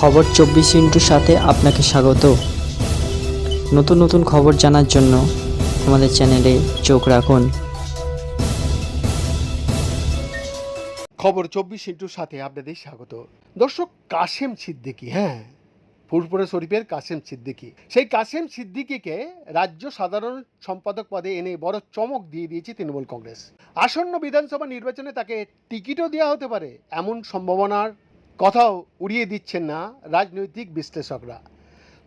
খবর চব্বিশ ইন্টুর সাথে আপনাকে স্বাগত। নতুন নতুন খবর জানার জন্য আমাদের চ্যানেলে চোখ রাখুন। খবর চব্বিশ ইন্টুর সাথে আপনাদের স্বাগত। দর্শক, কাশেম সিদ্দিকি হ্যাঁ? ফুরপুরা শরীফের কাশেম সিদ্দিকি। সেই কাশেম সিদ্দিকিকে রাজ্য সাধারণ সম্পাদক পদে এনে বড় চমক দিয়ে দিয়েছে তৃণমূল কংগ্রেস। আসন্ন বিধানসভা নির্বাচনে তাকে টিকিটও দেওয়া হতে পারে, এমন সম্ভাবনার কথাও উড়িয়ে দিচ্ছেন না রাজনৈতিক বিশ্লেষকরা।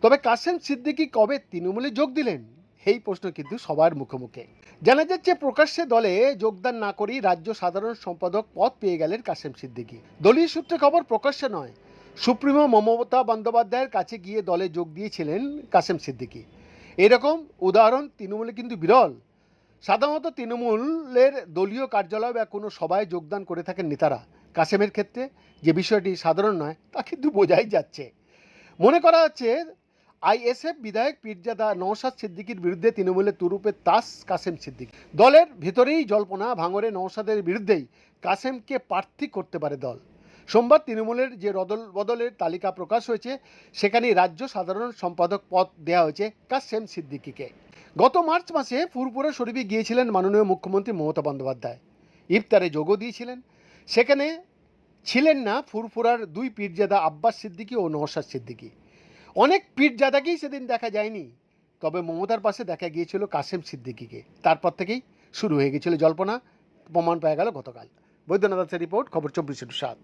তবে কাশেম সিদ্দিকি কবে তৃণমূলে যোগ দিলেন? এই প্রশ্ন কিন্তু সবার মুখে মুখে জানা যাচ্ছে প্রকাশ্যে দলে যোগদান না করেই রাজ্য সাধারণ সম্পাদক পদ পেয়ে গেলেন কাশেম সিদ্দিকী। দলীয় সূত্রে খবর, প্রকাশ্যে নয়। সুপ্রিমো মমতা বন্দ্যোপাধ্যায়ের কাছে গিয়ে দলে যোগ দিয়েছিলেন কাশেম সিদ্দিকী। এরকম উদাহরণ তৃণমূলে কিন্তু বিরল। সাধারণত তৃণমূলের দলীয় কার্যালয় বা কোনো সভায় যোগদান করে থাকেন নেতারা। কাশেমের ক্ষেত্রে যে বিষয়টি সাধারণ নয় তা কিন্তু বোঝাই যাচ্ছে। মনে করা হচ্ছে আইএসএফ বিধায়ক পীরজাদা নওশাদ সিদ্দিকীর বিরুদ্ধে তৃণমূলের তুরুপের তাস কাসেম সিদ্দিকী। দলের ভেতরেই জল্পনা ভাঙরে নওশাদের বিরুদ্ধেই কাসেমকে প্রার্থী করতে পারে দল। সোমবার তৃণমূলের যে রদল বদলের তালিকা প্রকাশ হয়েছে সেখানে রাজ্য সাধারণ সম্পাদক পদ দেওয়া হয়েছে কাসেম সিদ্দিকীকে। গত মার্চ মাসে ফুরপুরা শরীফে গিয়েছিলেন মাননীয় মুখ্যমন্ত্রী মমতা বন্দ্যোপাধ্যায়। ইফতারে যোগও দিয়েছিলেন। সেখানে ছিলেন না ফুরফুরার দুই পীরজাদা আব্বাস সিদ্দিকী ও নওশাদ সিদ্দিকী। অনেক পীরজাদাকেই সেদিন দেখা যায়নি, তবে মমতার পাশে দেখা গিয়েছিল কাসেম সিদ্দিকীকে। তারপর থেকেই শুরু হয়ে গিয়েছিল জল্পনা, প্রমাণ পাওয়া গেল গতকাল। বৈদ্যনাথ রিপোর্ট, খবর চব্বিশ সাত।